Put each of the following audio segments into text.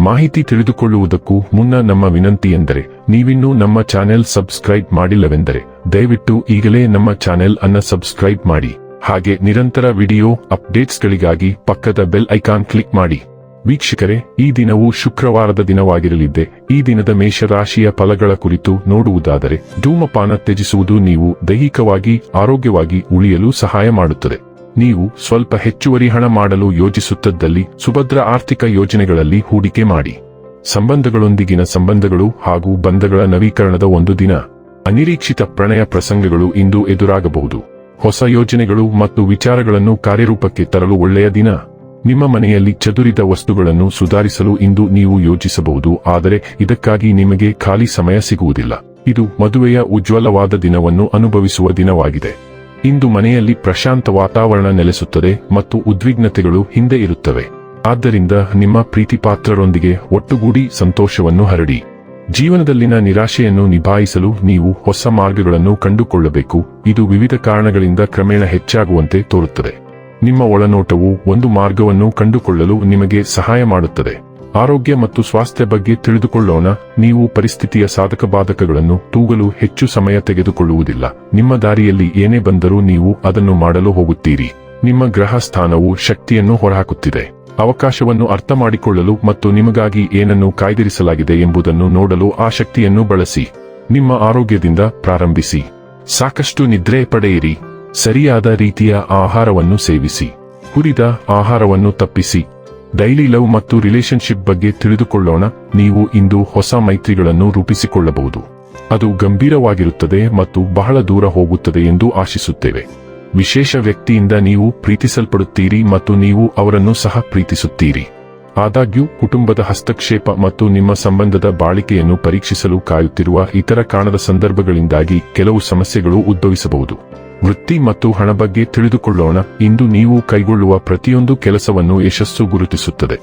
ಮಾಹಿತಿ ತಿಳಿದುಕೊಳ್ಳುವುದಕ್ಕೂ ಮುನ್ನ ನಮ್ಮ ವಿನಂತಿ ಎಂದರೆ, ನೀವಿನ್ನೂ ನಮ್ಮ ಚಾನೆಲ್ ಸಬ್ಸ್ಕ್ರೈಬ್ ಮಾಡಿಲ್ಲವೆಂದರೆ, ದಯವಿಟ್ಟು ಈಗಲೇ ನಮ್ಮ ಚಾನೆಲ್ ಅನ್ನ ಸಬ್ಸ್ಕ್ರೈಬ್ ಮಾಡಿ. ಹಾಗೆ ನಿರಂತರ ವಿಡಿಯೋ ಅಪ್ಡೇಟ್ಸ್ಗಳಿಗಾಗಿ ಪಕ್ಕದ ಬೆಲ್ ಐಕಾನ್ ಕ್ಲಿಕ್ ಮಾಡಿ. ವೀಕ್ಷಕರೇ, ಈ ದಿನವು ಶುಕ್ರವಾರದ ದಿನವಾಗಿರಲಿದ್ದೆ. ಈ ದಿನದ ಮೇಷರಾಶಿಯ ಫಲಗಳ ಕುರಿತು ನೋಡುವುದಾದರೆ, ಧೂಮಪಾನ ತ್ಯಜಿಸುವುದು ನೀವು ದೈಹಿಕವಾಗಿ, ಆರೋಗ್ಯವಾಗಿ ಉಳಿಯಲು ಸಹಾಯ ಮಾಡುತ್ತದೆ. ನೀವು ಸ್ವಲ್ಪ ಹೆಚ್ಚುವರಿ ಹಣ ಮಾಡಲು ಯೋಜಿಸುತ್ತದ್ದಲ್ಲಿ ಸುಭದ್ರ ಆರ್ಥಿಕ ಯೋಜನೆಗಳಲ್ಲಿ ಹೂಡಿಕೆ ಮಾಡಿ. ಸಂಬಂಧಗಳೊಂದಿಗಿನ ಸಂಬಂಧಗಳು ಹಾಗೂ ಬಂಧಗಳ ನವೀಕರಣದ ಒಂದು ದಿನ. ಅನಿರೀಕ್ಷಿತ ಪ್ರಣಯ ಪ್ರಸಂಗಗಳು ಇಂದು ಎದುರಾಗಬಹುದು. ಹೊಸ ಯೋಜನೆಗಳು ಮತ್ತು ವಿಚಾರಗಳನ್ನು ಕಾರ್ಯರೂಪಕ್ಕೆ ತರಲು ಒಳ್ಳೆಯ ದಿನ. ನಿಮ್ಮ ಮನೆಯಲ್ಲಿ ಚದುರಿದ ವಸ್ತುಗಳನ್ನು ಸುಧಾರಿಸಲು ಇಂದು ನೀವು ಯೋಚಿಸಬಹುದು, ಆದರೆ ಇದಕ್ಕಾಗಿ ನಿಮಗೆ ಖಾಲಿ ಸಮಯ ಸಿಗುವುದಿಲ್ಲ. ಇದು ಮದುವೆಯ ಉಜ್ವಲವಾದ ದಿನವನ್ನು ಅನುಭವಿಸುವ ದಿನವಾಗಿದೆ. ಇಂದು ಮನೆಯಲ್ಲಿ ಪ್ರಶಾಂತ ವಾತಾವರಣ ನೆಲೆಸುತ್ತದೆ ಮತ್ತು ಉದ್ವಿಗ್ನತೆಗಳು ಹಿಂದೆ ಇರುತ್ತವೆ. ಆದ್ದರಿಂದ ನಿಮ್ಮ ಪ್ರೀತಿಪಾತ್ರರೊಂದಿಗೆ ಒಟ್ಟುಗೂಡಿ ಸಂತೋಷವನ್ನು ಹರಡಿ. ಜೀವನದಲ್ಲಿನ ನಿರಾಶೆಯನ್ನು ನಿಭಾಯಿಸಲು ನೀವು ಹೊಸ ಮಾರ್ಗಗಳನ್ನು ಕಂಡುಕೊಳ್ಳಬೇಕು. ಇದು ವಿವಿಧ ಕಾರಣಗಳಿಂದ ಕ್ರಮೇಣ ಹೆಚ್ಚಾಗುವಂತೆ ತೋರುತ್ತದೆ. ನಿಮ್ಮ ಒಳನೋಟವು ಒಂದು ಮಾರ್ಗವನ್ನು ಕಂಡುಕೊಳ್ಳಲು ನಿಮಗೆ ಸಹಾಯ ಮಾಡುತ್ತದೆ. ಆರೋಗ್ಯ ಮತ್ತು ಸ್ವಾಸ್ಥ್ಯ ಬಗ್ಗೆ ತಿಳಿದುಕೊಳ್ಳೋಣ. ನೀವು ಪರಿಸ್ಥಿತಿಯ ಸಾಧಕ ಬಾಧಕಗಳನ್ನು ತೂಗಲು ಹೆಚ್ಚು ಸಮಯ ತೆಗೆದುಕೊಳ್ಳುವುದಿಲ್ಲ. ನಿಮ್ಮ ದಾರಿಯಲ್ಲಿ ಏನೇ ಬಂದರೂ ನೀವು ಅದನ್ನು ಮಾಡಲು ಹೋಗುತ್ತೀರಿ. ನಿಮ್ಮ ಗ್ರಹ ಸ್ಥಾನವು ಶಕ್ತಿಯನ್ನು ಹೊರಹಾಕುತ್ತಿದೆ. ಅವಕಾಶವನ್ನು ಅರ್ಥ ಮಾಡಿಕೊಳ್ಳಲು ಮತ್ತು ನಿಮಗಾಗಿ ಏನನ್ನು ಕಾಯ್ದಿರಿಸಲಾಗಿದೆ ಎಂಬುದನ್ನು ನೋಡಲು ಆ ಶಕ್ತಿಯನ್ನು ಬಳಸಿ. ನಿಮ್ಮ ಆರೋಗ್ಯದಿಂದ ಪ್ರಾರಂಭಿಸಿ. ಸಾಕಷ್ಟು ನಿದ್ರೆ ಪಡೆಯಿರಿ. ಸರಿಯಾದ ರೀತಿಯ ಆಹಾರವನ್ನು ಸೇವಿಸಿ. ಹುರಿದ ಆಹಾರವನ್ನು ತಪ್ಪಿಸಿ. ಡೈಲಿ ಲವ್ ಮತ್ತು ರಿಲೇಶನ್ಶಿಪ್ ಬಗ್ಗೆ ತಿಳಿದುಕೊಳ್ಳೋಣ, ನೀವು ಇಂದು ಹೊಸ ಮೈತ್ರಿಗಳನ್ನು ರೂಪಿಸಿಕೊಳ್ಳಬಹುದು. ಅದು ಗಂಭೀರವಾಗಿರುತ್ತದೆ ಮತ್ತು ಬಹಳ ದೂರ ಹೋಗುತ್ತದೆ ಎಂದು ಆಶಿಸುತ್ತೇವೆ. ವಿಶೇಷ ವ್ಯಕ್ತಿಯಿಂದ ನೀವು ಪ್ರೀತಿಸಲ್ಪಡುತ್ತೀರಿ ಮತ್ತು ನೀವು ಅವರನ್ನು ಸಹ ಪ್ರೀತಿಸುತ್ತೀರಿ. ಆದಾಗ್ಯೂ, ಕುಟುಂಬದ ಹಸ್ತಕ್ಷೇಪ ಮತ್ತು ನಿಮ್ಮ ಸಂಬಂಧದ ಬಾಳಿಕೆಯನ್ನು ಪರೀಕ್ಷಿಸಲು ಕಾಯುತ್ತಿರುವ ಇತರ ಕಾಣದ ಸಂದರ್ಭಗಳಿಂದಾಗಿ ಕೆಲವು ಸಮಸ್ಯೆಗಳು ಉದ್ಭವಿಸಬಹುದು. ವೃತ್ತಿ ಮತ್ತು ಹಣ ಬಗ್ಗೆ ತಿಳಿದುಕೊಳ್ಳೋಣ. ಇಂದು ನೀವು ಕೈಗೊಳ್ಳುವ ಪ್ರತಿಯೊಂದು ಕೆಲಸವನ್ನು ಯಶಸ್ಸು ಗುರುತಿಸುತ್ತದೆ.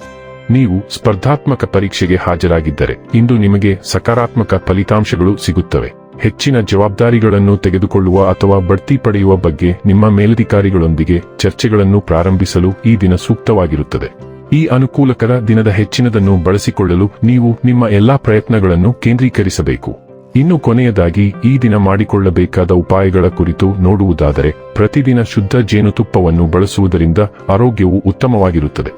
ನೀವು ಸ್ಪರ್ಧಾತ್ಮಕ ಪರೀಕ್ಷೆಗೆ ಹಾಜರಾಗಿದ್ದರೆ ಇಂದು ನಿಮಗೆ ಸಕಾರಾತ್ಮಕ ಫಲಿತಾಂಶಗಳು ಸಿಗುತ್ತವೆ. ಹೆಚ್ಚಿನ ಜವಾಬ್ದಾರಿಗಳನ್ನು ತೆಗೆದುಕೊಳ್ಳುವ ಅಥವಾ ಬಡ್ತಿ ಪಡೆಯುವ ಬಗ್ಗೆ ನಿಮ್ಮ ಮೇಲಧಿಕಾರಿಗಳೊಂದಿಗೆ ಚರ್ಚೆಗಳನ್ನು ಪ್ರಾರಂಭಿಸಲು ಈ ದಿನ ಸೂಕ್ತವಾಗಿರುತ್ತದೆ. ಈ ಅನುಕೂಲಕರ ದಿನದ ಹೆಚ್ಚಿನದನ್ನು ಬಳಸಿಕೊಳ್ಳಲು ನೀವು ನಿಮ್ಮ ಎಲ್ಲಾ ಪ್ರಯತ್ನಗಳನ್ನು ಕೇಂದ್ರೀಕರಿಸಬೇಕು. ಇನ್ನು ಕೊನೆಯದಾಗಿ ಈ ದಿನ ಮಾಡಿಕೊಳ್ಳಬೇಕಾದ ಉಪಾಯಗಳ ಕುರಿತು ನೋಡುವುದಾದರೆ, ಪ್ರತಿದಿನ ಶುದ್ಧ ಜೇನುತುಪ್ಪವನ್ನು ಬಳಸುವುದರಿಂದ ಆರೋಗ್ಯವು ಉತ್ತಮವಾಗಿರುತ್ತದೆ.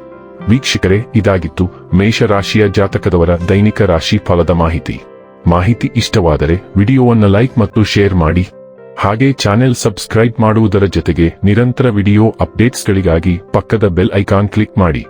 ವೀಕ್ಷಕರೇ, ಇದಾಗಿತ್ತು ಮೇಷರಾಶಿಯ ಜಾತಕದವರ ದೈನಿಕ ರಾಶಿ ಫಲದ ಮಾಹಿತಿ. ಮಾಹಿತಿ ಇಷ್ಟವಾದರೆ ವಿಡಿಯೋವನ್ನು ಲೈಕ್ ಮತ್ತು ಶೇರ್ ಮಾಡಿ. ಹಾಗೆ ಚಾನೆಲ್ ಸಬ್ಸ್ಕ್ರೈಬ್ ಮಾಡುವುದರ ಜೊತೆಗೆ ನಿರಂತರ ವಿಡಿಯೋ ಅಪ್ಡೇಟ್ಸ್ಗಳಿಗಾಗಿ ಪಕ್ಕದ ಬೆಲ್ ಐಕಾನ್ ಕ್ಲಿಕ್ ಮಾಡಿ.